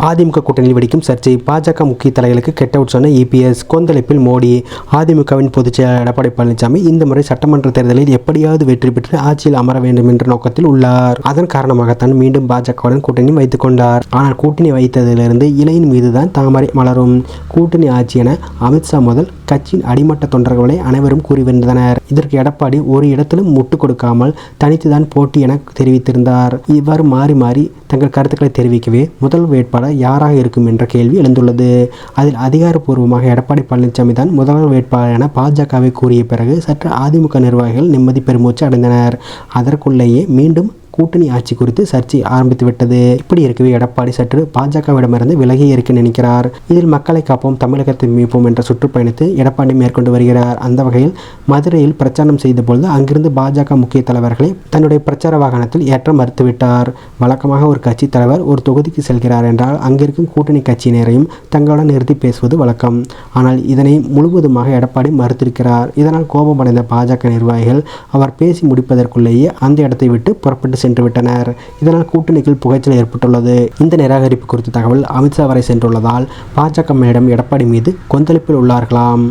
அதிமுக கூட்டணியில் வெடிக்கும் சர்ச்சை. பாஜக முக்கிய தலைகளுக்கு கெட்ட அவுட் சொன்ன இபிஎஸ் கொந்தளிப்பில் மோடி அதிமுகவின் பொதுச் செயலாளர் எடப்பாடி பழனிசாமி இந்த முறை சட்டமன்ற தேர்தலில் எப்படியாவது வெற்றி பெற்று ஆட்சியில் அமர வேண்டும் என்ற நோக்கத்தில் உள்ளார். அதன் காரணமாகத்தான் மீண்டும் பாஜகவுடன் கூட்டணி வைத்துக் கொண்டார். ஆனால் கூட்டணி வைத்ததிலிருந்து இலையின் மீதுதான் தாமரை மலரும். கூட்டணி ஆட்சி என அமித்ஷா முதல் கட்சியின் அடிமட்ட தொண்டர்களை அனைவரும் கூறி வந்தனர் இதற்கு எடப்பாடி ஒரு இடத்திலும் முட்டுக் கொடுக்காமல் தனித்துதான் போட்டி என தெரிவித்திருந்தார். இவ்வாறு மாறி மாறி தங்கள் கருத்துக்களை தெரிவிக்கவே முதல் வேட்பாளர் யாராக இருக்கும் என்ற கேள்வி எழுந்துள்ளது. அதில் அதிகாரப்பூர்வமாக எடப்பாடி பழனிசாமி தான் முதல்வர் வேட்பாளர் என பாஜகவை கூறிய பிறகு சற்று அதிமுக நிர்வாகிகள் நிம்மதி பெருமூச்சு அடைந்தனர். அதற்குள்ளேயே மீண்டும் கூட்டணி ஆட்சி குறித்து சர்ச்சை ஆரம்பித்து விட்டது. இப்படி இருக்கவே எடப்பாடி சற்று பாஜகவிடமிருந்து விலகி இருக்க நினைக்கிறார். இதில் மக்களை காப்போம் தமிழகத்தை மீட்போம் என்ற சுற்றுப்பயணத்தை எடப்பாடி மேற்கொண்டு வருகிறார். அந்த வகையில் மதுரையில் பிரச்சாரம் செய்த பொழுது அங்கிருந்து பாஜக முக்கிய தலைவர்களை தன்னுடைய பிரச்சார வாகனத்தில் ஏற்ற மறுத்துவிட்டார். வழக்கமாக ஒரு கட்சி தலைவர் ஒரு தொகுதிக்கு செல்கிறார் என்றால் அங்கிருக்கும் கூட்டணி கட்சியினரையும் தங்களுடன் நிறுத்தி பேசுவது வழக்கம். ஆனால் இதனை முழுவதுமாக எடப்பாடி மறுத்திருக்கிறார். இதனால் கோபமடைந்த பாஜக நிர்வாகிகள் அவர் பேசி முடிப்பதற்குள்ளேயே அந்த இடத்தை விட்டு புறப்பட்டு சென்று விட்டனர் இதனால் கூட்டணிக்குள் புகைச்சல் ஏற்பட்டுள்ளது. இந்த நிராகரிப்பு குறித்த தகவல் அமித்ஷா வரை சென்றுள்ளதால் பாஜக மேடம் எடப்பாடி மீது கொந்தளிப்பில் உள்ளார்களாம்.